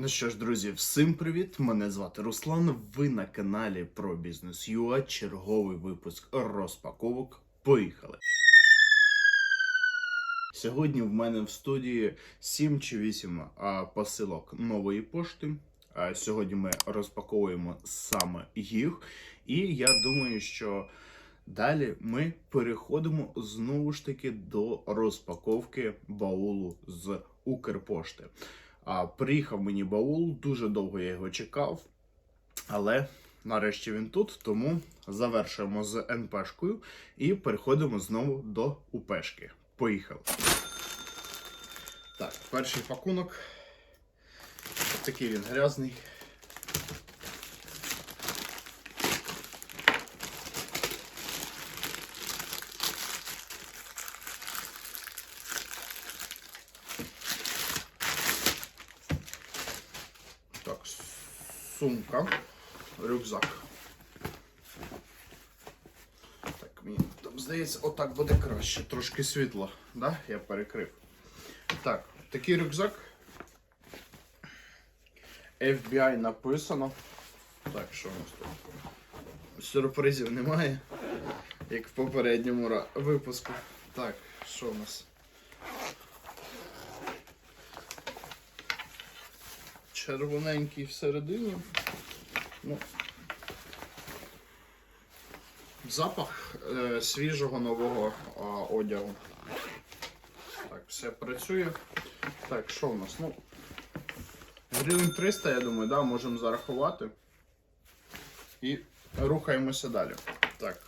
Ну що ж, друзі, всім привіт! Мене звати Руслан. Ви на каналі про бізнес ЮА. Черговий випуск розпаковок. Поїхали! Сьогодні в мене в студії 7 чи 8 а, посилок нової пошти. Сьогодні ми розпаковуємо саме їх. І я думаю, що далі ми переходимо знову ж таки до розпаковки баулу з Укрпошти. Приїхав мені баул, дуже довго я його чекав, але нарешті він тут, тому завершуємо з НПшкою і переходимо знову до УПшки. Поїхали. Так, перший пакунок. Такий він грязний. Так, сумка, рюкзак. Так, мені там здається, отак буде краще. Трошки світло, да? Я перекрив. Так, такий рюкзак. FBI написано. Так, що у нас тут? Сюрпризів немає, як в попередньому випуску. Так, що у нас? Червоненький всередині. Ну, запах е, свіжого нового а, одягу. Так, все працює. Так, що в нас? Ну, гривень 300, я думаю, да, можемо зарахувати. І рухаємося далі. Так.